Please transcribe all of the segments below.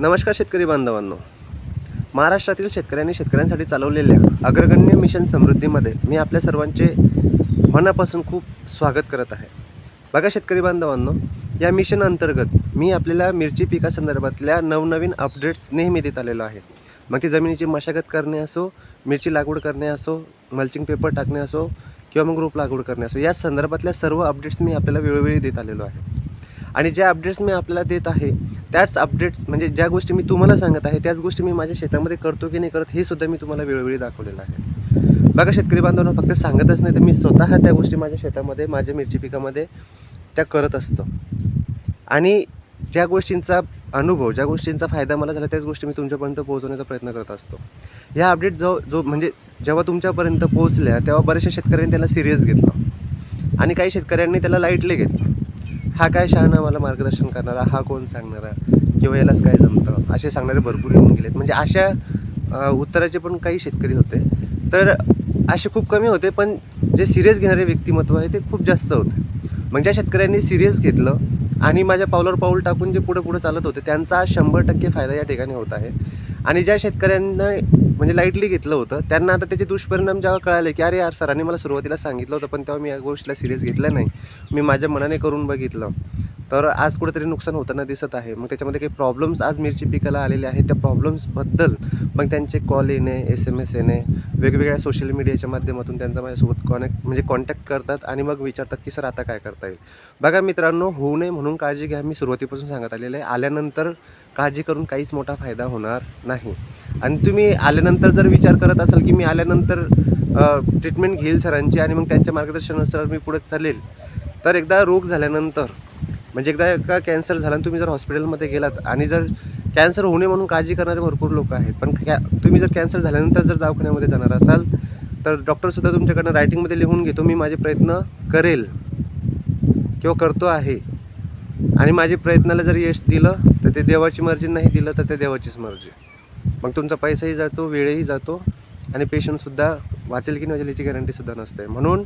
नमस्कार शेतकरी बांधवांनो. महाराष्ट्रातील शेतकऱ्यांनी शेतकऱ्यांसाठी चालवलेल्या अग्रगण्य मिशन समृद्धीमध्ये मी आपल्या सर्वांचे मनापासून खूप स्वागत करत आहे. बघा शेतकरी बांधवांनो या मिशन अंतर्गत मी आपल्याला मिरची पिकासंदर्भातल्या नवनवीन अपडेट्स नेहमी देत आलेलो आहे. मग ती जमिनीची मशागत करणे असो मिरची लागवड करणे असो मल्चिंग पेपर टाकणे असो किंवा मग रोप लागवड करणे असो या संदर्भातल्या सर्व अपडेट्स मी आपल्याला वेळोवेळी देत आलेलो आहे. आणि ज्या अपडेट्स मी आपल्याला देत आहे त्याच अपडेट्स म्हणजे ज्या गोष्टी मी तुम्हाला सांगत आहे त्याच गोष्टी मी माझ्या शेतामध्ये करतो की नाही करत हे सुद्धा मी तुम्हाला वेळोवेळी दाखवलेलं आहे. बघा शेतकरी बांधवांना फक्त सांगतच नाही तर मी स्वतः त्या गोष्टी माझ्या शेतामध्ये माझ्या मिरची पिकामध्ये त्या करत असतो. आणि ज्या गोष्टींचा अनुभव ज्या गोष्टींचा फायदा मला झाला त्याच गोष्टी मी तुमच्यापर्यंत पोहोचवण्याचा प्रयत्न करत असतो. ह्या अपडेट जो जो म्हणजे जेव्हा तुमच्यापर्यंत पोहोचल्या तेव्हा बऱ्याचशा शेतकऱ्यांनी त्याला सिरियस घेतलं. आणि काही शेतकऱ्यांनी त्याला लाईटली घेतलं. हा काय शहाणा मला मार्गदर्शन करणारा? हा कोण सांगणारा? किंवा यालाच काय जमतं? असे सांगणारे भरपूर येऊन गेलेत. म्हणजे अशा उत्तराचे पण काही शेतकरी होते. तर असे खूप कमी होते पण जे सिरियस घेणारे व्यक्तिमत्व आहे ते खूप जास्त होते. म्हणजे मग ज्या शेतकऱ्यांनी सिरियस घेतलं आणि माझ्या पावलावर पाऊल टाकून जे पुढे पुढे चालत होते त्यांचा शंभर टक्के फायदा या ठिकाणी होत आहे. आणि ज्या शेतकऱ्यांना म्हणजे लाईटली घेतलं होतं. त्यांना आता त्याचे दुष्परिणाम जेव्हा कळाले की अरे यार सरांनी मला सुरुवातीला सांगितलं होतं पण तेव्हा मी या गोष्टीला सिरियस घेतलं नाही. मी माझ्या मनाने करून बघितलं. तर आज कुठेतरी नुकसान होताना दिसत आहे. मग त्याच्यामध्ये काही प्रॉब्लेम्स आज मिरची पिकाला आलेले आहेत. त्या प्रॉब्लेम्सबद्दल मग त्यांचे कॉल येणे एस एम एस येणे वेगवेगळ्या सोशल मीडियाच्या माध्यमातून त्यांचा माझ्यासोबत कॉनेक्ट म्हणजे कॉन्टॅक्ट करतात आणि मग विचारतात की सर आता काय करता येईल? बघा मित्रांनो होऊ नये म्हणून काळजी घ्या. मी सुरुवातीपासून सांगत आलेलं आहे. आल्यानंतर काळजी करून काहीच मोठा फायदा होणार नाही. आणि तुम्ही आल्यानंतर जर विचार करत असाल की मी आल्यानंतर ट्रीटमेंट घेईल सरांची आणि मग त्यांच्या मार्गदर्शनानुसार मी पुढे चालेल तर एकदा रोग झाल्यानंतर म्हणजे एकदा का कॅन्सर झाला आणि तुम्ही जर हॉस्पिटलमध्ये गेलात आणि जर कॅन्सर होणे म्हणून काळजी करणारे भरपूर लोक आहेत पण कॅ तुम्ही जर कॅन्सर झाल्यानंतर जर दवाखान्यामध्ये जाणार असाल तर डॉक्टरसुद्धा तुमच्याकडनं रायटिंगमध्ये लिहून घेतो मी माझे प्रयत्न करेल किंवा करतो आहे. आणि माझ्या प्रयत्नाला जर यश दिलं तर ते देवाची मर्जी नाही दिलं तर ते देवाचीच मर्जी. मग तुमचा पैसाही जातो वेळही जातो आणि पेशंटसुद्धा वाचेल की नाही वाचेल याची गॅरंटीसुद्धा नसते. म्हणून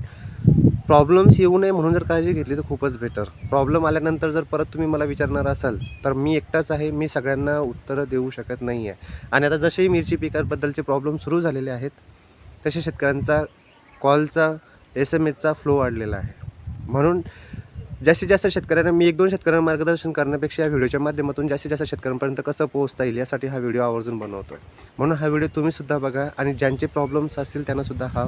प्रॉब्लेम्स येऊ नये म्हणून जर काळजी घेतली तर खूपच बेटर प्रॉब्लेम आल्यानंतर जर परत तुम्ही मला विचारणार असाल तर मी एकटाच आहे मी सगळ्यांना उत्तरं देऊ शकत नाही आहे आणि आता जसेही मिरची पिकाबद्दलचे प्रॉब्लेम सुरू झालेले आहेत तसे शेतकऱ्यांचा कॉलचा एस एम एसचा फ्लो वाढलेला आहे. म्हणून जास्तीत जास्त शेतकऱ्यांना मी एक दोन शेतकऱ्यांना मार्गदर्शन करण्यापेक्षा या व्हिडिओच्या माध्यमातून जास्तीत जास्त शेतकऱ्यांपर्यंत कसं पोहोचता येईल यासाठी हा व्हिडिओ आवर्जून बनवतो आहे म्हणून हा व्हिडिओ तुम्हीसुद्धा बघा आणि ज्यांचे प्रॉब्लेम्स असतील त्यांनासुद्धा हा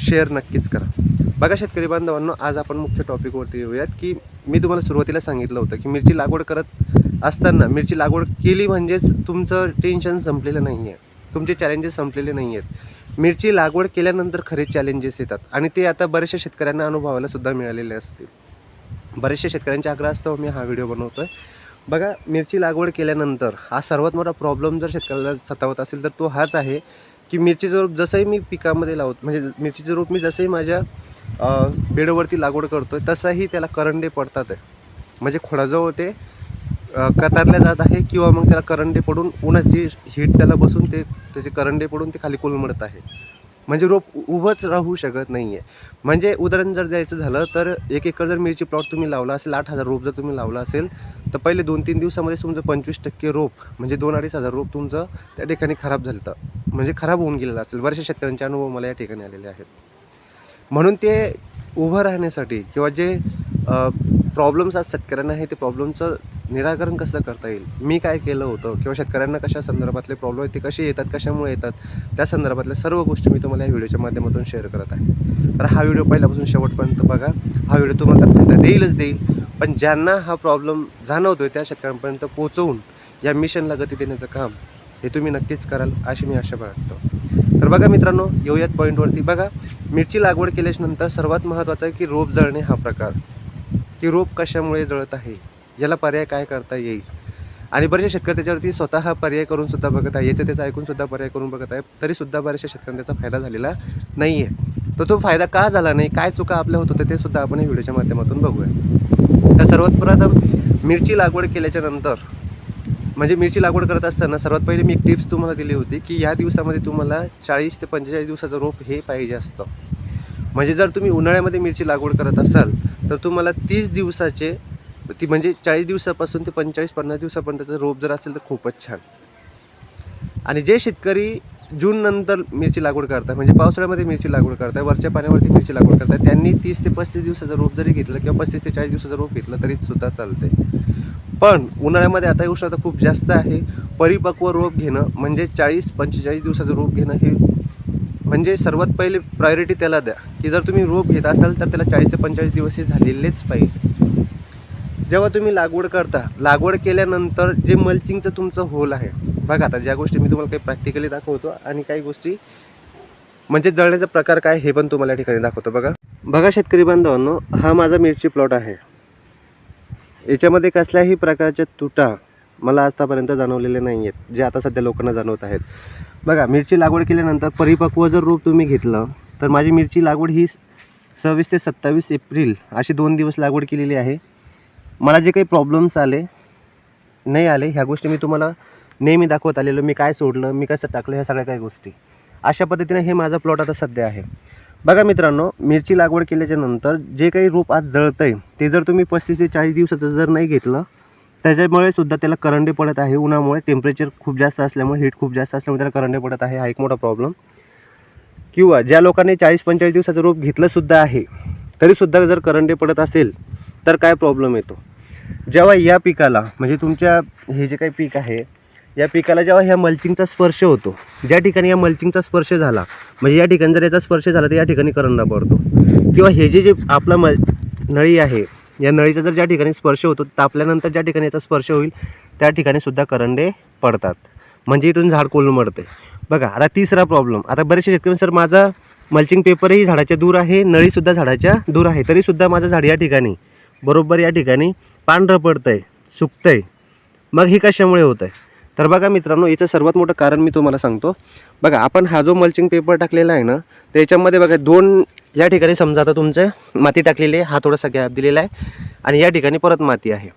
शेअर नक्कीच करा. बघा शेतकरी बांधवांनो आज आपण मुख्य टॉपिकवरती येऊयात की मी तुम्हाला सुरुवातीला सांगितलं होतं की मिरची लागवड करत असताना मिरची लागवड केली म्हणजेच तुमचं टेन्शन संपलेलं नाही आहे तुमचे चॅलेंजेस संपलेले नाही आहेत मिरची लागवड केल्यानंतर खरे चॅलेंजेस येतात आणि ते आता बऱ्याचशा शेतकऱ्यांना अनुभवायला सुद्धा मिळालेले असतील. बरेचसे शेतकऱ्यांच्या आग्रहास्तव मी हा व्हिडिओ बनवतो आहे बघा मिरची लागवड केल्यानंतर हा सर्वात मोठा प्रॉब्लेम जर शेतकऱ्याला सतावत असेल तर तो हाच आहे की मिरचीचं रोप जसंही मी पिकामध्ये लावत म्हणजे मिरचीचं रोप मी जसंही माझ्या बेडवरती लागवड करतो आहे तसाही त्याला करंडे पडतात. आहे म्हणजे खोडाजवळ ते कतारल्या जात आहे किंवा मग त्याला करंडे पडून उन्हाची हीट त्याला बसून ते त्याचे करंडे पडून ते खाली कोलमडत आहे. म्हणजे रोप उभंच राहू शकत नाही आहे म्हणजे उदाहरण जर द्यायचं झालं तर एक एकर जर मिरची प्लॉट तुम्ही लावला असेल आठ हजार रोप जर तुम्ही लावला असेल तर पहिले दोन तीन दिवसामध्ये तुमचं पंचवीस टक्के रोप म्हणजे दोन अडीच हजार रोप तुमचं त्या ठिकाणी खराब झालं तर म्हणजे खराब होऊन गेलेलं असेल. बऱ्याचशा शेतकऱ्यांचे अनुभव मला या ठिकाणी आलेले आहेत. म्हणून ते उभं राहण्यासाठी किंवा जे प्रॉब्लेम्स आज शेतकऱ्यांना आहे ते प्रॉब्लेमचं निराकरण कसं करता येईल? मी काय केलं होतं? किंवा शेतकऱ्यांना कशा संदर्भातले प्रॉब्लेम आहेत ते कसे येतात कशामुळे येतात? त्या संदर्भातल्या सर्व गोष्टी मी तुम्हाला या व्हिडिओच्या माध्यमातून शेअर करत आहे. तर हा व्हिडिओ पहिल्यापासून शेवटपर्यंत बघा. हा व्हिडिओ तुम्हाला फायदा देईलच देईल. पण ज्यांना हा प्रॉब्लेम जाणवतोय त्या शेतकऱ्यांपर्यंत पोहोचवून या मिशनला गती देण्याचं काम हे तुम्ही नक्कीच कराल अशी मी आशा बाळगतो. तर बघा मित्रांनो येऊयात पॉईंटवरती बघा मिरची लागवड केल्याच्यानंतर सर्वात महत्त्वाचं आहे की रोप जळणे हा प्रकार. की रोप कशामुळे जळत आहे? याला पर्याय काय करता येईल? आणि बरेचसे शेतकरी त्याच्यावरती स्वतः पर्याय करून सुद्धा बघत आहे. याचं त्याचं ऐकून सुद्धा पर्याय करून बघत आहे. तरीसुद्धा बऱ्याचशा शेतकऱ्यांना त्याचा फायदा झालेला नाही आहे तर तो फायदा का झाला नाही? काय चुका आपल्या होत होत्या ते सुद्धा आपण व्हिडिओच्या माध्यमातून बघूया. तर सर्वात प्रथम मिरची लागवड केल्याच्यानंतर म्हणजे मिरची लागवड करत असताना सर्वात पहिले मी एक टिप्स तुम्हाला दिली होती की या दिवसामध्ये तुम्हाला चाळीस ते पंचेचाळीस दिवसाचं रोप हे पाहिजे असतं. म्हणजे जर तुम्ही उन्हाळ्यामध्ये मिरची लागवड करत असाल तर तुम्हाला तीस दिवसाचे ती म्हणजे चाळीस दिवसापासून ते पंचेचाळीस पन्नास दिवसापर्यंतचं रोप जर असेल तर खूपच छान. आणि जे शेतकरी जून नंतर मिरची लागवड करतात म्हणजे पावसाळ्यामध्ये मिरची लागवड करतात वरच्या पाण्यावरती मिरची लागवड करतात त्यांनी तीस ते पस्तीस दिवसाचं रोप जरी घेतलं किंवा पस्तीस ते चाळीस दिवसाचं रोप घेतलं तरी सुद्धा चालते पण उन्हाळ्यामध्ये आता उष्णता खूप जास्त आहे. परिपक्व रोप घेणं म्हणजे चाळीस पंचेचाळीस दिवसाचं रोप घेणं हे म्हणजे सर्वात पहिले प्रायोरिटी त्याला द्या. की जर तुम्ही रोप घेत असाल तर त्याला चाळीस ते पंचेचाळीस दिवस हे झालेलेच पाहिजे. जेव्हा तुम्ही लागवड करता लागवड केल्यानंतर जे मल्चिंगचं तुमचं होल आहे बघा आता ज्या गोष्टी मी तुम्हाला काही प्रॅक्टिकली दाखवतो आणि काही गोष्टी म्हणजे जळण्याचा प्रकार काय हे पण तुम्हाला या ठिकाणी दाखवतो बघा. बघा शेतकरी बांधवांनो हा माझा मिरची प्लॉट आहे. याच्यामध्ये कसल्याही प्रकारच्या तुटा मला आतापर्यंत जाणवलेले नाही आहेत जे आता सध्या लोकांना जाणवत आहेत. बघा मिरची लागवड केल्यानंतर परिपक्व जर रूप तुम्ही घेतलं तर माझी मिरची लागवड ही सव्वीस ते सत्तावीस एप्रिल अशी दोन दिवस लागवड केलेली आहे. मला जे काही प्रॉब्लेम्स आले नाही आले ह्या गोष्टी मी तुम्हाला नेहमी दाखवत आलेलो. मी काय सोडलं मी कसं टाकलं ह्या सगळ्या काही गोष्टी. अशा पद्धतीने हे माझा प्लॉट आता सध्या आहे. बघा मित्रांनो मिरची लागवड केल्याच्यानंतर जे काही रोप आज जळतं आहे ते जर तुम्ही पस्तीस ते चाळीस दिवसाचं जर नाही घेतलं त्याच्यामुळे सुद्धा त्याला करंडे पडत आहे. उन्हामुळे टेम्परेचर खूप जास्त असल्यामुळे हीट खूप जास्त असल्यामुळे त्याला करंडे पडत आहे. हा एक मोठा प्रॉब्लेम किंवा ज्या लोकांनी चाळीस पंचेचाळीस दिवसाचं रोप घेतलंसुद्धा आहे तरीसुद्धा जर करंडे पडत असेल तर काय प्रॉब्लेम येतो? जेव्हा या पिकाला म्हणजे तुमच्या हे जे काही पीक आहे या पिकाला जेव्हा ह्या मल्चिंगचा स्पर्श होतो ज्या ठिकाणी या मल्चिंगचा स्पर्श झाला म्हणजे या ठिकाणी जर याचा स्पर्श झाला तर या ठिकाणी करंडा पडतो किंवा हे जे जे आपला मल नळी आहे या नळीचा जर ज्या ठिकाणी स्पर्श होतो तापल्यानंतर ज्या ठिकाणी याचा स्पर्श होईल त्या ठिकाणी सुद्धा करंडे पडतात. म्हणजे इथून झाड कोलमडते बघा आता तिसरा प्रॉब्लेम आता बरेचसे शेतकरी सर माझा मल्चिंग पेपरही झाडाच्या दूर आहे नळीसुद्धा झाडाच्या दूर आहे तरीसुद्धा माझं झाड या ठिकाणी बरोबर या ठिकाणी पांढरं पडतं आहे सुकतं आहे मग हे कशामुळे होतं आहे तर बघा मित्रांनो याचं सर्वात मोठं कारण मी तुम्हाला सांगतो. बघा आपण हा जो मल्चिंग पेपर टाकलेला आहे ना त्याच्यामध्ये बघा दोन या ठिकाणी समजा आता तुमचं माती टाकलेली आहे हा थोडासा गॅप दिलेला आहे आणि या ठिकाणी परत माती आहे.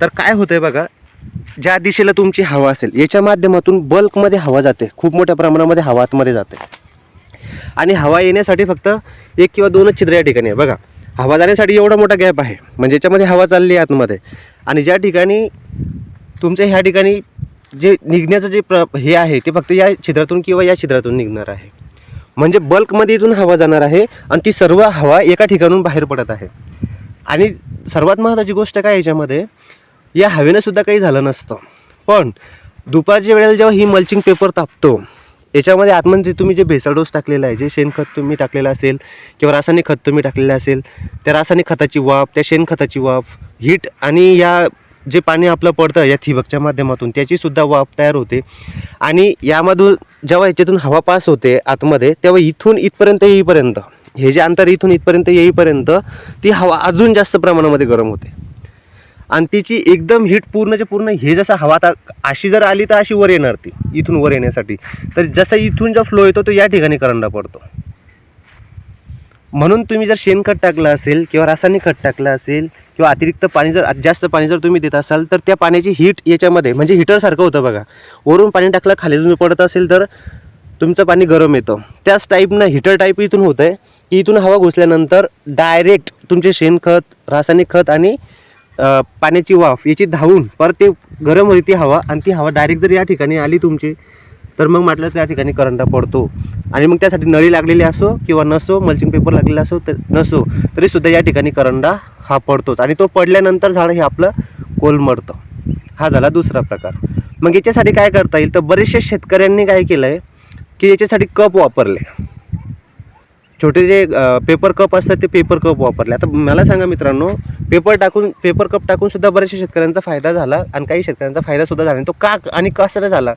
तर काय होतं आहे बघा ज्या दिशेला तुमची हवा असेल याच्या माध्यमातून बल्कमध्ये हवा जाते. खूप मोठ्या प्रमाणामध्ये हवा आतमध्ये जाते. आणि हवा येण्यासाठी फक्त एक किंवा दोनच छिद्र या ठिकाणी आहे. बघा हवा जाण्यासाठी एवढा मोठा गॅप आहे. म्हणजे याच्यामध्ये हवा चालली आहे आतमध्ये. आणि ज्या ठिकाणी तुमच्या ह्या ठिकाणी जे निघण्याचं जे प्र हे आहे ते फक्त या छिद्रातून किंवा या छिद्रातून निघणार आहे. म्हणजे बल्कमध्ये इथून हवा जाणार आहे आणि ती सर्व हवा एका ठिकाणून बाहेर पडत आहे. आणि सर्वात महत्त्वाची गोष्ट काय याच्यामध्ये या हवेनंसुद्धा काही झालं नसतं. पण दुपारच्या वेळेला जेव्हा ही मल्चिंग पेपर तापतो याच्यामध्ये आतमध्ये तुम्ही जे भेसळ डोस टाकलेला आहे जे शेणखत तुम्ही टाकलेलं असेल किंवा रासायनिक खत तुम्ही टाकलेलं असेल त्या रासायनिक खताची वाफ त्या शेणखताची वाफ हीट आणि या जे पाणी आपलं पडतं या ठिबकच्या माध्यमातून त्याचीसुद्धा वाफ तयार होते. आणि यामधून जेव्हा याच्यातून हवा पास होते आतमध्ये तेव्हा इथून इथपर्यंत येईपर्यंत हे जे अंतर इथून इथपर्यंत येईपर्यंत ती हवा अजून जास्त प्रमाणामध्ये गरम होते. आणि तिची एकदम हीट पूर्णच्या पूर्ण हे जसं हवा आता अशी जर आली तर अशी वर येणार ती इथून वर येण्यासाठी. तर जसा इथून जो फ्लो येतो तो या ठिकाणी करंडा पडतो. म्हणून तुम्ही जर शेणखत टाकलं असेल किंवा रासायनिक खत टाकलं असेल किंवा अतिरिक्त पाणी जर जास्त पाणी जर तुम्ही देत असाल तर त्या पाण्याची हीट याच्यामध्ये म्हणजे हिटरसारखं होतं बघा. वरून पाणी टाकलं खाली तुम्ही पडत असेल तर तुमचं पाणी गरम येतं. त्याच टाईपनं हिटर टाईप इथून होतं आहे की इथून हवा घुसल्यानंतर डायरेक्ट तुमचे शेणखत रासायनिक खत आणि पाण्याची वाफ याची धावून परत ते गरम होती ती हवा आणि ती हवा डायरेक्ट जर या ठिकाणी आली तुमची तर मग म्हटलं त्या ठिकाणी करंट पडतो. आणि मग त्यासाठी नळी लागलेली असो किंवा नसो मल्चिंग पेपर लागलेला असो तर नसो तरीसुद्धा या ठिकाणी करंडा हा पडतोच. आणि तो पडल्यानंतर झाड हे आपलं कोलमडतं. हा झाला दुसरा प्रकार. मग याच्यासाठी काय करता येईल? तर बरेचशे शेतकऱ्यांनी काय केलं आहे की याच्यासाठी कप वापरले. छोटे जे पेपर कप असतात ते पेपर कप वापरले. आता मला सांगा मित्रांनो पेपर टाकून पेपर कप टाकून सुद्धा बऱ्याचशा शेतकऱ्यांचा फायदा झाला आणि काही शेतकऱ्यांचा फायदा सुद्धा झाला तो का आणि कसरा झाला.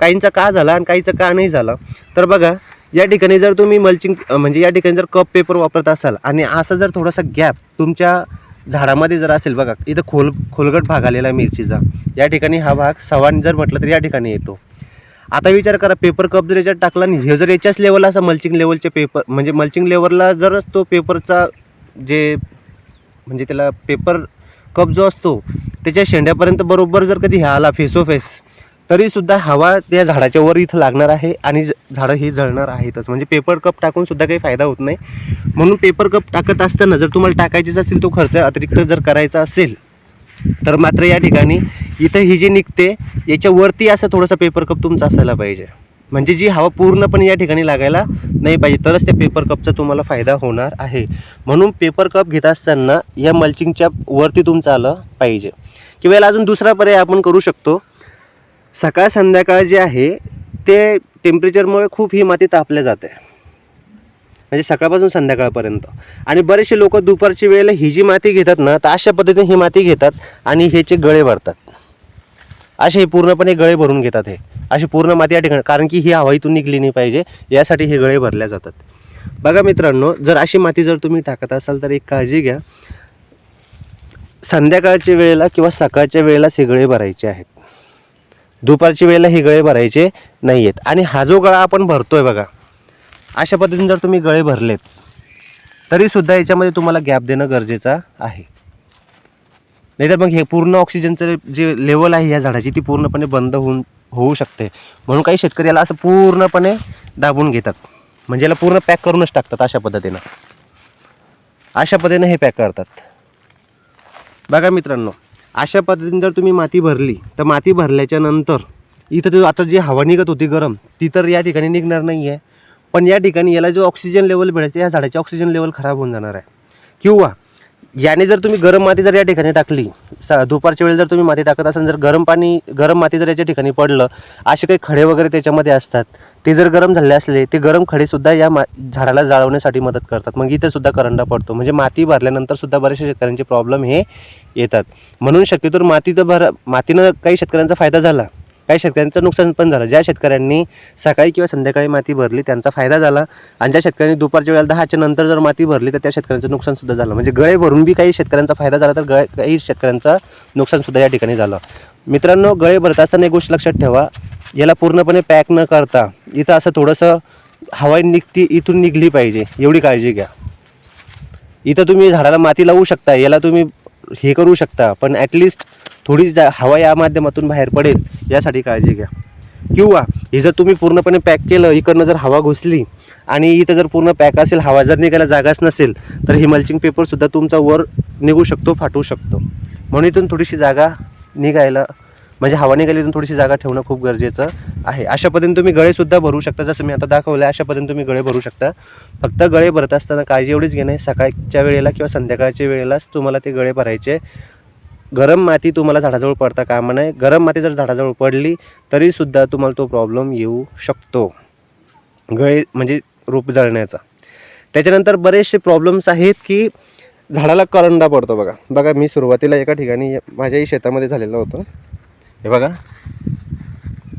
काहींचा का झाला आणि काहीचा का नाही झाला. तर बघा या ठिकाणी जर तुम्ही मल्चिंग म्हणजे या ठिकाणी जर कप पेपर वापरत असाल आणि असं जर थोडासा गॅप तुमच्या झाडामध्ये जर असेल बघा इथं खोल खोलगट भाग आलेला आहे मिरचीचा. या ठिकाणी हा भाग सवान जर म्हटलं तर या ठिकाणी येतो. आता विचार करा पेपर कप जर याच्यात टाकला आणि हे जर याच्याच लेवलला असा मल्चिंग लेवलचे पेपर म्हणजे मल्चिंग लेवलला जरच तो पेपरचा जे म्हणजे त्याला पेपर कप जो असतो त्याच्या शेंड्यापर्यंत बरोबर जर कधी ह्या आला फेस ओ फेस तरीसुद्धा हवा त्या झाडाच्या वर इथं लागणार आहे आणि ज- झाडं ही जळणार आहेतच. म्हणजे पेपर कप टाकूनसुद्धा काही फायदा होत नाही. म्हणून पेपर कप टाकत असताना जर तुम्हाला टाकायचेच असतील तो खर्च अतिरिक्त जर करायचा असेल तर मात्र या ठिकाणी इथं ही जी निघते याच्यावरती असं थोडंसं पेपर कप तुमचं असायला पाहिजे. म्हणजे जी हवा पूर्णपणे या ठिकाणी लागायला नाही पाहिजे तरच त्या पेपर कपचा तुम्हाला फायदा होणार आहे. म्हणून पेपर कप घेत असताना या मल्चिंगच्या वरती तुमचं आलं पाहिजे. किंवा याला अजून दुसरा पर्याय आपण करू शकतो. सकाळ संध्याकाळ जे आहे ते टेम्परेचरमुळे खूप ही माती तापल्या जाते. म्हणजे सकाळपासून संध्याकाळपर्यंत. आणि बरेचसे लोक दुपारची वेळेला ही जी माती घेतात ना तर अशा पद्धतीने ही माती घेतात आणि ह्याचे गळे भरतात. असे हे पूर्णपणे गळे भरून घेतात हे. अशी पूर्ण माती या ठिकाणी कारण की ही हवा इथून निघली नाही पाहिजे. यासाठी हे गळे भरल्या जातात. बघा मित्रांनो जर अशी माती जर तुम्ही टाकत असाल तर एक काळजी घ्या. संध्याकाळच्या वेळेला किंवा सकाळच्या वेळेला हे गळे भरायचे आहेत. दुपारच्या वेळेला हे गळे भरायचे नाही आहेत आणि हा जो गळा आपण भरतो आहे बघा अशा पद्धतीने जर तुम्ही गळे भरलेत तरीसुद्धा याच्यामध्ये तुम्हाला गॅप देणं गरजेचं आहे. नाहीतर मग हे पूर्ण ऑक्सिजनचं जे लेवल आहे या झाडाची ती पूर्णपणे बंद होऊन होऊ शकते. म्हणून काही शेतकरी याला असं पूर्णपणे दाबून घेतात. म्हणजे याला पूर्ण पॅक करूनच टाकतात अशा पद्धतीनं. अशा पद्धतीनं हे पॅक करतात. बघा मित्रांनो अशा पद्धतीने जर तुम्ही माती भरली तर माती भरल्याच्या नंतर इथं आता जी हवा निघत होती गरम ती तर या ठिकाणी निघणार नाही आहे पण या ठिकाणी याला जो ऑक्सिजन लेवल मिळायचं या झाडाची ऑक्सिजन लेवल खराब होऊन जाणार आहे. किंवा याने जर तुम्ही गरम माती जर या ठिकाणी टाकली दुपारच्या वेळेला जर तुम्ही माती टाकत असाल जर गरम पाणी गरम माती जर याच्या ठिकाणी पडलं असे काही खडे वगैरे त्याच्यामध्ये असतात. ते जर गरम झाले असले ते गरम खडेसुद्धा या मा झाडाला जाळवण्यासाठी मदत करतात. मग इथेसुद्धा करंडा पडतो. म्हणजे माती भरल्यानंतरसुद्धा बऱ्याचशा बरेचसे शेतकऱ्यांचे प्रॉब्लेम हे येतात. म्हणून शक्यतो माती तर भर मातीनं काही शेतकऱ्यांचा फायदा झाला काही शेतकऱ्यांचं नुकसान पण झालं. ज्या शेतकऱ्यांनी सकाळी किंवा संध्याकाळी माती भरली त्यांचा फायदा झाला आणि ज्या शेतकऱ्यांनी दुपारच्या वेळेला दहाच्या नंतर जर माती भरली तर त्या शेतकऱ्यांचं नुकसानसुद्धा झालं. म्हणजे गळे भरून बी काही शेतकऱ्यांचा फायदा झाला तर गळे काही शेतकऱ्यांचा नुकसानसुद्धा या ठिकाणी झालं. मित्रांनो गळे भरत असताना एक गोष्ट लक्षात ठेवा. याला पूर्णपणे पॅक न करता इथं असं थोडंसं हवाई निघती इथून निघली पाहिजे. एवढी काळजी घ्या. इथं तुम्ही झाडाला माती लावू शकता याला तुम्ही हे करू शकता पण ॲटलिस्ट थोडी जा हवा या माध्यमातून बाहेर पडेल यासाठी काळजी घ्या. किंवा हे जर तुम्ही पूर्णपणे पॅक केलं इकडनं जर हवा घुसली आणि इथं जर पूर्ण पॅक असेल हवा जर निघायला जागाच नसेल तर ही मल्चिंग पेपरसुद्धा तुमचा वर निघू शकतो फाटू शकतो. म्हणून इथून थोडीशी जागा निघायला म्हणजे हवा निघाली इथून थोडीशी जागा ठेवणं खूप गरजेचं आहे. अशा पद्धतीने तुम्ही गळेसुद्धा भरू शकता जसं मी आता दाखवलं आहे अशा पद्धतीने तुम्ही गळे भरू शकता. फक्त गळे भरत असताना काळजी एवढीच घेणे सकाळच्या वेळेला किंवा संध्याकाळच्या वेळेलाच तुम्हाला ते गळे भरायचे. गरम माती तुम्हाला झाडाजवळ पडता कामा नये. गरम माती जर झाडाजवळ पडली तरीसुद्धा तुम्हाला तो प्रॉब्लेम येऊ शकतो. गळे म्हणजे रोप जळण्याचा. त्याच्यानंतर बरेचसे प्रॉब्लेम्स आहेत की झाडाला करंडा पडतो बघा. बघा मी सुरुवातीला एका ठिकाणी माझ्याही शेतामध्ये झालेलं होतं. हे बघा.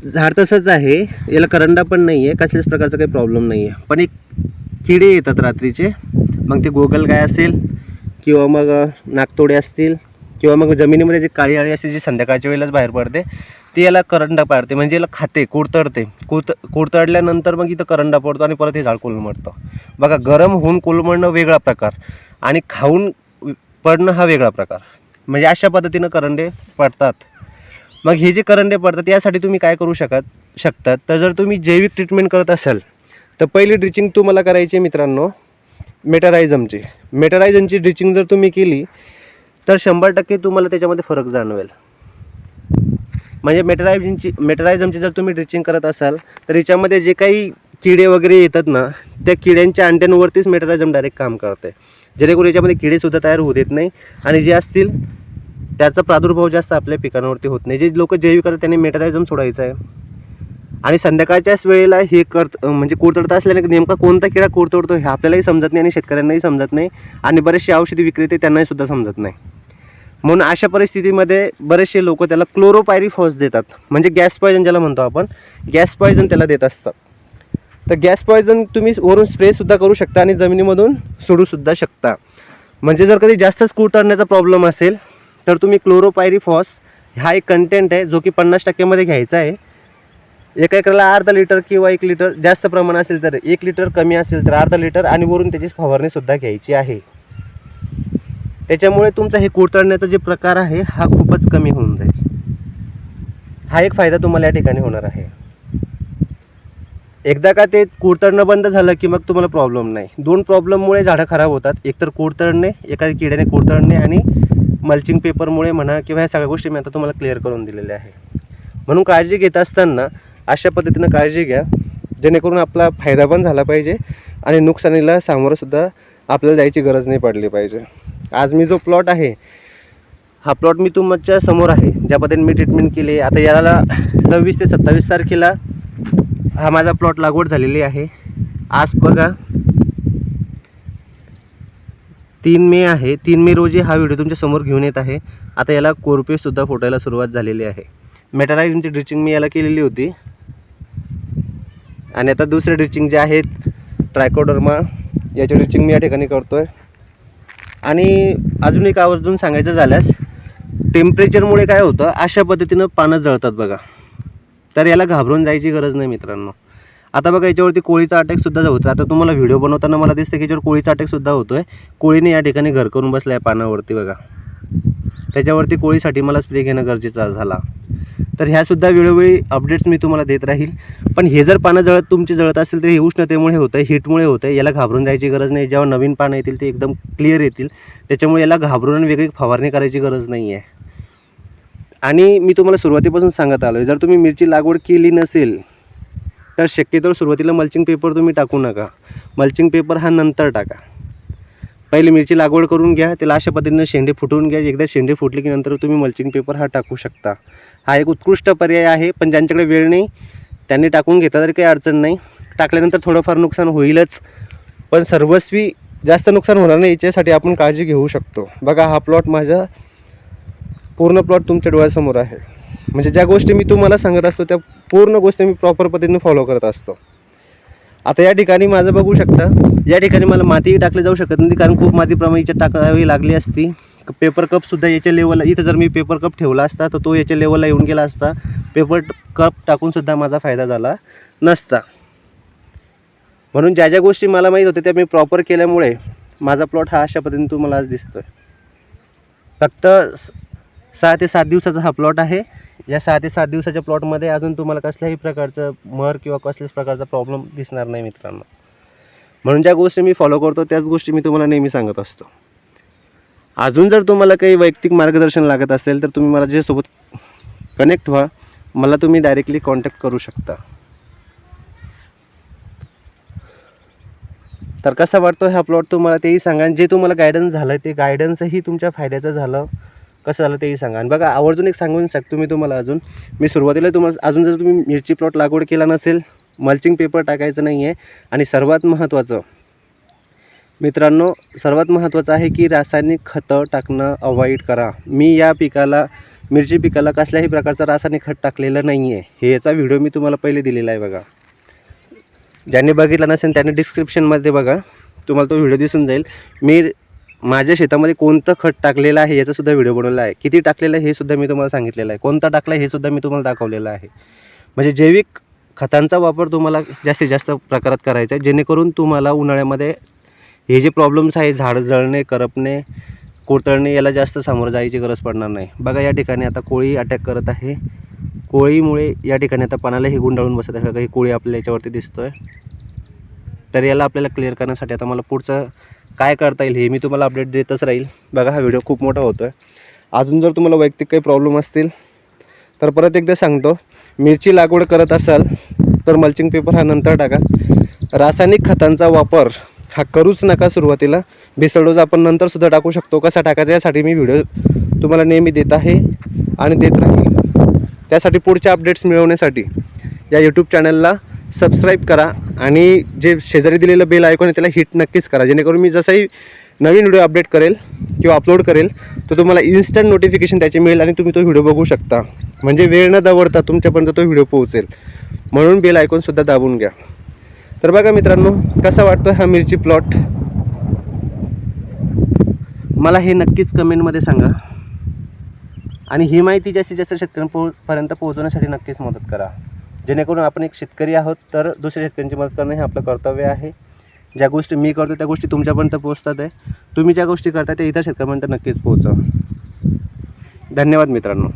झाड तसंच आहे. याला करंडा पण नाही आहे कसल्याच प्रकारचा काही प्रॉब्लेम नाही आहे पण एक किडे येतात रात्रीचे. मग ते गोगल काय असेल किंवा मग नागतोडे असतील किंवा मग जमिनीमध्ये जी काळी आळी असते जी संध्याकाळच्या वेळेलाच बाहेर पडते ती याला करंडा पाडते. म्हणजे याला खाते कुडतडते कुड कुडतडल्यानंतर मग इथं करंडा पडतो आणि परत हे झाड कोलमडतं. बघा गरम होऊन कोलमडणं वेगळा प्रकार आणि खाऊन पडणं हा वेगळा प्रकार. म्हणजे अशा पद्धतीनं करंडे पडतात. मग हे जे करंडे पडतात यासाठी तुम्ही काय करू शकत शकतात? तर जर तुम्ही जैविक ट्रीटमेंट करत असाल तर पहिली ड्रिचिंग तुम्हाला करायची आहे मित्रांनो मेटरायझमची मेटरायझमची ड्रिचिंग जर तुम्ही केली तर शंभर टक्के तुम्हाला त्याच्यामध्ये फरक जाणवेल. म्हणजे मेटरायझमची मेटरायझमची जर तुम्ही ड्रिचिंग करत असाल तर याच्यामध्ये जे काही किडे वगैरे येतात ना त्या किड्यांच्या अंड्यांवरतीच मेटरायझम डायरेक्ट काम करते. जेणेकरून याच्यामध्ये किडेसुद्धा तयार होऊ देत नाही आणि जे असतील त्याचा प्रादुर्भाव जास्त आपल्या पिकांवरती होत नाही. जे लोक जैविक करतात त्यांनी मेटरायझम सोडायचं आहे. आणि संध्याकाळच्याच वेळेला हे करत म्हणजे कुडतडत असल्याने नेमका कोणता किडा कुडतडतो हे आपल्यालाही समजत नाही आणि शेतकऱ्यांनाही समजत नाही आणि बरेचसे औषधी विक्रेते त्यांनाही सुद्धा समजत नाही. म्हणून अशा परिस्थितीमध्ये बरेचसे लोक त्याला क्लोरोपायरिफॉस देतात. म्हणजे गॅस पॉयझन ज्याला म्हणतो आपण गॅस पॉयझन त्याला देत असतात. तर गॅस पॉयझन तुम्ही वरून स्प्रेसुद्धा करू शकता आणि जमिनीमधून सोडूसुद्धा शकता. म्हणजे जर कधी जास्तच कुडतडण्याचा प्रॉब्लेम असेल तर तुम्ही क्लोरोपायरिफॉस हा एक कंटेंट आहे जो की पन्नास टक्क्यामध्ये घ्यायचा आहे. एका एकराला अर्धा लिटर किंवा एक लिटर जास्त प्रमाण असेल तर एक लिटर कमी असेल तर अर्धा लिटर आणि वरून त्याची फवारणीसुद्धा घ्यायची आहे. त्याच्यामुळे तुमचा हे कुडतडण्याचा जे प्रकार आहे हा खूपच कमी होऊन जाईल. हा एक फायदा तुम्हाला या ठिकाणी होणार आहे. एकदा का ते कुडतडणं बंद झालं की मग तुम्हाला प्रॉब्लेम नाही. दोन प्रॉब्लेममुळे झाडं खराब होतात. एकतर कुडतडणे एखाद्या किड्याने कुडतडणे आणि मल्चिंग पेपरमुळे म्हणा किंवा ह्या सगळ्या गोष्टी मी आता तुम्हाला क्लिअर करून दिलेल्या आहे म्हणून काळजी घेत असताना अशा पद्धतीनं काळजी घ्या. जेणेकरून आपला फायदा पण झाला पाहिजे आणि नुकसानीला सामोरंसुद्धा आपल्याला जायची गरज नाही पडली पाहिजे. आज मी जो प्लॉट आहे हा प्लॉट मी तुमच्यासमोर आहे ज्या पद्धतीने मी ट्रीटमेंट केली. आहे. आता याला सव्वीस ते सत्तावीस तारखेला हा माझा प्लॉट लागवड झालेली आहे. आज बघा तीन मे आहे. तीन मे रोजी हा व्हिडिओ तुमच्यासमोर घेऊन येत आहे. आता याला कोरपेसुद्धा फुटायला सुरुवात झालेली आहे. मेटाराईजची ड्रिचिंग मी याला केलेली होती. आणि आता दुसरे ड्रिचिंग जे आहेत ट्रायकोडर्मा याची ड्रिचिंग मी या ठिकाणी करतो आहे आणि अजून एक आवर्जून सांगायचं झाल्यास टेम्परेचरमुळे काय होतं अशा पद्धतीनं पानं जळतात बघा. तर याला घाबरून जायची गरज नाही मित्रांनो. आता बघा याच्यावरती कोळीचा अटॅकसुद्धा होतं. आता तुम्हाला व्हिडिओ बनवताना मला दिसतं की याच्यावर कोळीचा अटॅकसुद्धा होतो आहे कोळीने या ठिकाणी घर करून बसला आहे पानावरती बघा. त्याच्यावरती कोळीसाठी मला स्प्रे घेणं गरजेचं झाला. तर ह्यासुद्धा वेळोवेळी अपडेट्स मी तुम्हाला देत राहील. पण हे जर पानं जळत तुमची जळत असेल तर हे उष्णतेमुळे होतं आहे हीटमुळे होतं आहे याला घाबरून जायची गरज नाही. जेव्हा नवीन पानं येतील ते एकदम क्लिअर येतील. त्याच्यामुळे याला घाबरून वेगळी फवारणी करायची गरज नाही आहे आणि मी तुम्हाला सुरुवातीपासून सांगत आलो आहे जर तुम्ही मिरची लागवड केली नसेल तर शक्यतो सुरुवातीला मल्चिंग पेपर तुम्ही टाकू नका. मल्चिंग पेपर हा नंतर टाका. पहिले मिरची लागवड करून घ्या त्याला अशा पद्धतीनं शेंडे फुटवून घ्या. एकदा शेंडे फुटले की नंतर तुम्ही मल्चिंग पेपर हा टाकू शकता. हा एक उत्कृष्ट पर्याय आहे पण ज्यांच्याकडे वेळ नाही त्यांनी टाकून घेतला तरी काही अडचण नाही. टाकल्यानंतर थोडंफार नुकसान होईलच पण सर्वस्वी जास्त नुकसान होणार नाही याच्यासाठी आपण काळजी घेऊ शकतो. बघा हा प्लॉट माझा पूर्ण प्लॉट तुमच्या डोळ्यासमोर आहे. म्हणजे ज्या गोष्टी मी तुम्हाला सांगत असतो त्या पूर्ण गोष्टी मी प्रॉपर पद्धतीने फॉलो करत असतो. आता या ठिकाणी माझं बघू शकता या ठिकाणी मला माती टाकली जाऊ शकत नाही कारण खूप माती इथे टाकावी लागली असती. पेपर कपसुद्धा याच्या लेवलला इथं जर मी पेपर कप ठेवला असता तर तो याच्या लेवलला येऊन गेला असता. पेपर कप टाकूनसुद्धा माझा फायदा झाला नसता. म्हणून ज्या ज्या गोष्टी मला माहीत होत्या त्या मी प्रॉपर केल्यामुळे माझा प्लॉट हा अशा पद्धतीने तुम्हाला आज दिसतोय. फक्त स- सहा ते सात दिवसाचा हा प्लॉट आहे. या सहा ते सात दिवसाच्या प्लॉटमध्ये अजून तुम्हाला कसल्याही प्रकारचं मर किंवा कसल्याच प्रकारचा प्रॉब्लेम दिसणार नाही मित्रांनो. म्हणून ज्या गोष्टी मी फॉलो करतो त्याच गोष्टी मी तुम्हाला नेहमी सांगत असतो. अजून जर तुम्हाला काही वैयक्तिक मार्गदर्शन लागत असेल तर तुम्ही मला ज्यासोबत कनेक्ट व्हा मला तुम्ही डायरेक्टली कॉन्टॅक्ट करू शकता. तर कसा वाटतो हा प्लॉट तुम्हाला तेही सांगा जे तुम्हाला गायडन्स झालं ते गायडन्सही तुमच्या फायद्याचं झालं. कसं झालं तेही सांगा. आणि बघा आवर्जून एक सांगून शकतो मी तुम्हाला अजून मी सुरुवातीला तुम्हाला अजून जर तुम्ही मिरची प्लॉट लागवड केला नसेल मल्चिंग पेपर टाकायचं नाही आहे आणि सर्वात महत्त्वाचं मित्रांनो सर्वात महत्त्वाचं आहे की रासायनिक खतं टाकणं अवॉइड करा. मी या पिकाला मिरची पिकाला कसल्याही प्रकारचं रासायनिक खत टाकलेलं नाही आहे हे याचा व्हिडिओ मी तुम्हाला पहिले दिलेला आहे बघा. ज्यांनी बघितला नसेल त्यांनी डिस्क्रिप्शनमध्ये बघा. तुम्हाला तो व्हिडिओ दिसून जाईल. मी माझ्या शेतामध्ये कोणतं खत टाकलेलं आहे याचासुद्धा व्हिडिओ बनवला आहे. किती टाकलेलं आहे हे सुद्धा मी तुम्हाला सांगितलेलं आहे. कोणता टाकला आहे हे सुद्धा मी तुम्हाला दाखवलेलं आहे. म्हणजे जैविक खतांचा वापर तुम्हाला जास्तीत जास्त प्रकारात करायचा आहे. जेणेकरून तुम्हाला उन्हाळ्यामध्ये हे जे प्रॉब्लेम्स आहे झाड जळणे करपणे कोतळणे याला जास्त सामोरं जायची गरज पडणार नाही. बघा या ठिकाणी आता कोळी अटॅक करत आहे. कोळीमुळे या ठिकाणी आता पानालाही गुंडाळून बसत आहे. काही कोळी आपल्या याच्यावरती दिसतोय. तर याला आपल्याला क्लिअर करण्यासाठी आता मला पुढचं काय करता येईल हे मी तुम्हाला अपडेट देतच राहील. बघा हा व्हिडिओ खूप मोठा होतो आहे अजून जर तुम्हाला वैयक्तिक काही प्रॉब्लेम असतील तर परत एकदा सांगतो. मिरची लागवड करत असाल तर मल्चिंग पेपर हा नंतर टाका. रासायनिक खतांचा वापर हा करूच नका सुरुवातीला. भेसळ डोस आपण नंतरसुद्धा टाकू शकतो. कसा टाकायचा यासाठी मी व्हिडिओ तुम्हाला नेहमी देत आहे आणि देत राहील. त्यासाठी पुढच्या अपडेट्स मिळवण्यासाठी या यूट्यूब चॅनलला सबस्क्राईब करा आणि जे शेजारी दिलेलं बेल ऐकून आहे त्याला हिट नक्कीच करा. जेणेकरून मी जसंही नवीन व्हिडिओ अपडेट करेल किंवा अपलोड करेल तर तुम्हाला इन्स्टंट नोटिफिकेशन त्याचे मिळेल आणि तुम्ही तो व्हिडिओ बघू शकता. म्हणजे वेळ न दवडता तुमच्यापर्यंत तो व्हिडिओ पोहोचेल. म्हणून बेल ऐकूनसुद्धा दाबून घ्या. तर बघा मित्रांनो कसा वाटतो हा मिरची प्लॉट मला हे नक्कीच कमेंटमध्ये सांगा. आणि ही माहिती जास्तीत जास्त शेतकऱ्यांपर्यंत पोहोचवण्यासाठी नक्कीच मदत करा. जेणेकरून आपण एक शेतकरी आहोत तर दुसऱ्या शेतकऱ्यांची मदत करणं हे आपलं कर्तव्य आहे. ज्या गोष्टी मी करतो त्या गोष्टी तुमच्यापर्यंत पोहोचतात आहे. तुम्ही ज्या गोष्टी करता त्या इतर शेतकऱ्यांपर्यंत नक्कीच पोहोचा. धन्यवाद मित्रांनो.